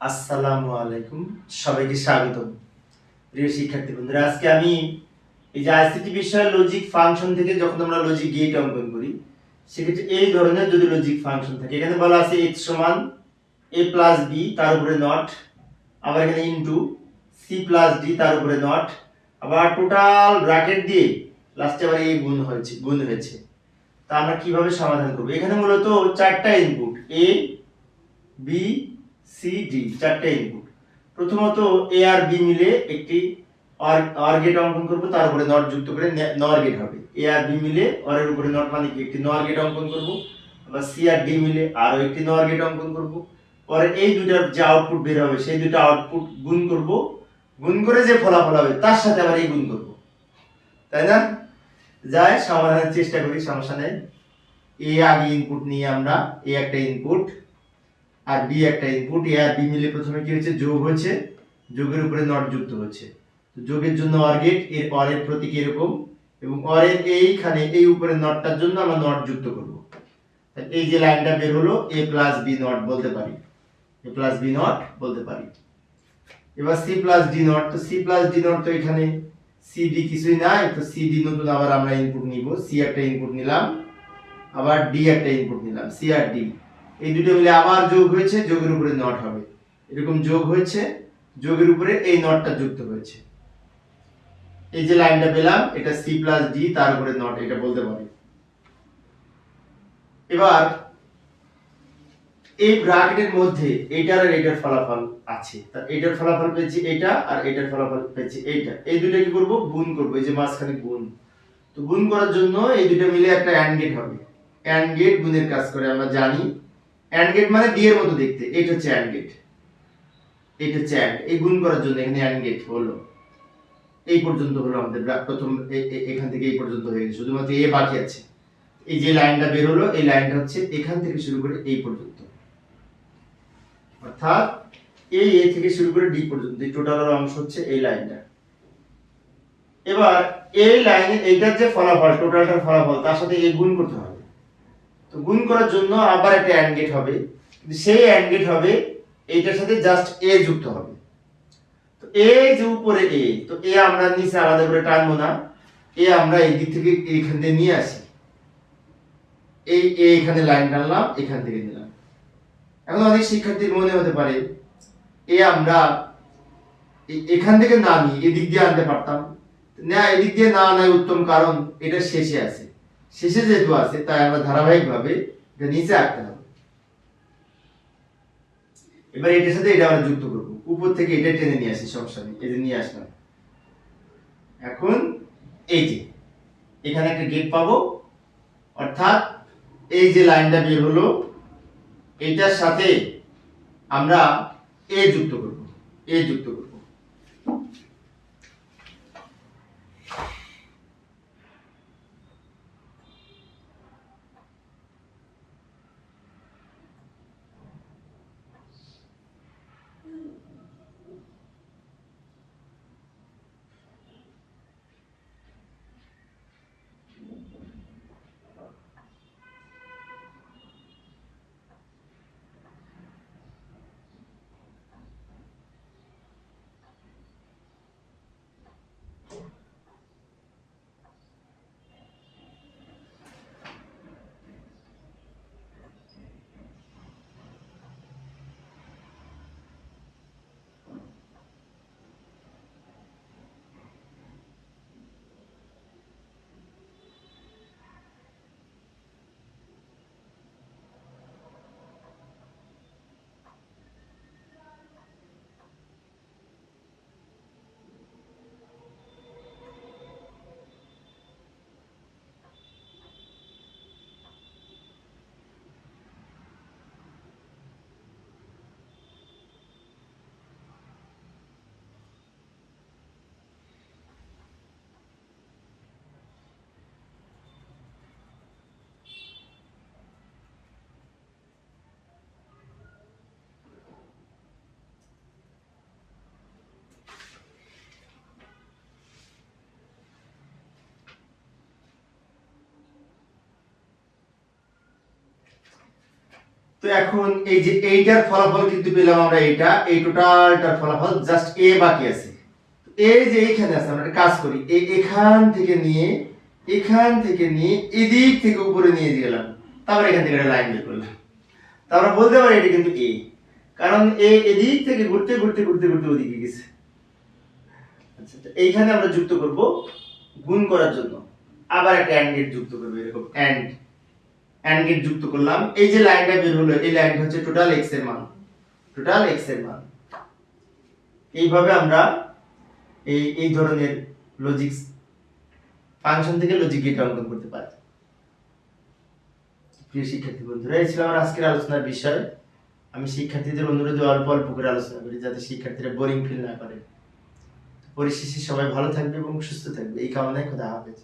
আসসালামু আলাইকুম। সবাইকে স্বাগতম। প্রিয় শিক্ষার্থী বন্ধুরা, আজকে আমি এই যে আইসিটি বিষয়ে লজিক ফাংশন থেকে যখন আমরা লজিক গেট অঙ্কন করি, সেক্ষেত্রে এই ধরনের যদি লজিক ফাংশন থাকে, এখানে বলা আছে এক্স সমান এ প্লাস বি তার উপরে নট আবার এখানে ইনটু সি প্লাস ডি তার উপরে নট আবার টোটাল ব্র্যাকেট দিয়ে লাস্টে আবার এই গুণ হয়েছে গুণ হয়েছে। তা আমরা কীভাবে সমাধান করব? এখানে মূলত চারটা input A B C D চারটে ইনপুট প্রথমত এ আর বি মিলে একটি অর গেট অঙ্কন করব, তার উপরে নট যুক্ত করে নর গেট হবে। এ আর বি মিলে অর এর উপরে নট মানে কি? একটি নর গেট অঙ্কন করব, আবার সি আর ডি মিলে আরও একটি নর গেট অঙ্কন করব। পরে এই দুটার যে আউটপুট বের হবে, সেই দুটো আউটপুট গুণ করব। গুণ করে যে ফলাফল হবে, তার সাথে আবার এই গুণ করব। তাই না? যাই, সমাধানের চেষ্টা করি, সমস্যা নেই। এ আগে ইনপুট নিয়ে আমরা এ একটা ইনপুট আর বি একটা ইনপুট এ আর বি মিলে প্রথমে কি হচ্ছে যোগ হচ্ছে যোগের উপরে নট যুক্ত হচ্ছে। তো যোগের জন্য অর গেটের অরের প্রতীক এরকম। এবং অরের এইখানে, এই উপরে নটটার জন্য আমরা নট যুক্ত করব। এই যে লাইনটা বের হলো এ প্লাস বি নট বলতে পারি। এ প্লাস বি নট বলতে পারি। এবার সি প্লাস ডি নট তো সি প্লাস ডি নট তো এখানে সি ডি কিছুই নাই। তো সি ডি নতুন আবার আমরা ইনপুট নিব। সি একটা ইনপুট নিলাম। আবার ডি একটা ইনপুট নিলাম। সি আর ডি এই দুটো মিলে আবার যোগ হয়েছে, যোগের উপরে নট হবে। এরকম যোগ হয়েছে, যোগের উপরে এই নটটা যুক্ত হয়েছে। এই যে লাইনটা পেলাম, এটা সি প্লাস ডি তার উপরে নট, এটা বলতে পারি। এবার, এই ব্র্যাকেটের মধ্যে এইটার আর এইটার ফলাফল আছে। তা এইটার ফলাফল পেয়েছি এইটা, আর এটার ফলাফল পেয়েছি এইটা। এই দুটো কি করব? গুণ করব, এই যে মাঝখানে গুণ। তো গুণ করার জন্য এই দুটো মিলে একটা অ্যান্ড গেট হবে। অ্যান্ড গেট গুণের কাজ করে, আমরা জানি অ্যান্ড গেট মানে ডি এর মতো দেখতে। এটা হচ্ছে অ্যান্ড গেট এটা হচ্ছে অ্যান্ড এই গুণ করার জন্য এখানে অ্যান্ড গেট হলো। এই পর্যন্ত হলো আমাদের প্রথম এখান থেকে এই পর্যন্ত হয়ে গেছে। শুধুমাত্র এ বাকি আছে। এই যে লাইনটা বের হলো, এই লাইনটা হচ্ছে এখান থেকে শুরু করে এই পর্যন্ত। অর্থাৎ এই এ থেকে শুরু করে ডি পর্যন্ত, এই টোটাল অংশ হচ্ছে এই লাইনটা। এবার এই লাইনে এইটার যে ফলাফল টোটালটার ফলাফল, তার সাথে এ গুণ করতে হবে। তো গুণ করার জন্য আবার একটা অ্যান্ড গেট হবে। সেই অ্যান্ড গেট হবে, এইটার সাথে জাস্ট এ যুক্ত হবে। তো এ যে উপরে এ তো এ আমরা নিচে আলাদা করে টানবো না। এ আমরা এই দিক থেকে এইখান থেকে নিয়ে আসি। এই এ এখানে লাইন টানলাম, এখান থেকে নিলাম। এখন অনেক শিক্ষার্থীর মনে হতে পারে এ আমরা এখান থেকে না নিয়ে এদিক দিয়ে আনতে পারতাম। না, এদিক দিয়ে না আনাই উত্তম কারণ এটা শেষে আছে। শেষে যেহেতু আছে, তাই আমরা ধারাবাহিকভাবে এটা নিচে আঁকতে হবে। এবার এটার সাথে এটা আমরা যুক্ত করব। উপর থেকে এটা টেনে নিয়ে আসি, সমস্যা নেই যে নিয়ে আসলাম। এখন এই যে, এখানে একটা গেট পাবো, অর্থাৎ এই যে লাইনটা বের হলো এটার সাথে আমরা এ যুক্ত করব এ যুক্ত করব। তো এখন এই যে এইটার ফলাফল কিন্তু পেলাম আমরা এইটা, এই টোটালটার ফলাফল জাস্ট এ বাকি আছে। এই যে এইখানে আছে, আমরা কাজ করি এখান থেকে নিয়ে, এখান থেকে নিয়ে এদিক থেকে উপরে নিয়ে গেলাম, তারপর এখান থেকে একটা লাইন বের করলাম। তারপর বলতে পারি এটা কিন্তু এ কারণ এ এদিক থেকে ঘুরতে ঘুরতে ঘুরতে ঘুরতে ওদিকে গেছে। আচ্ছা এইখানে আমরা যুক্ত করব, গুণ করার জন্য। আবার একটা অ্যান্ড যুক্ত করব, এরকম অ্যান্ড অ্যান্ড গেট যুক্ত করলাম। এই যে লাইনটা বের হলো, এই লাইনটা হচ্ছে টোটাল এক্সের মান। টোটাল এক্সের মান। এইভাবে আমরা এই এই ধরনের লজিক ফাংশন থেকে লজিক গেট অঙ্কন করতে পারি। প্রিয় শিক্ষার্থী বন্ধুরা, এই ছিল আমার আজকের আলোচনার বিষয়। আমি শিক্ষার্থীদের অনুরোধে অল্প অল্প করে আলোচনা করি, যাতে শিক্ষার্থীরা বোরিং ফিল না করে। পরিশেষে সবাই ভালো থাকবে এবং সুস্থ থাকবে। এই কামনায় খোদা হাফেজ।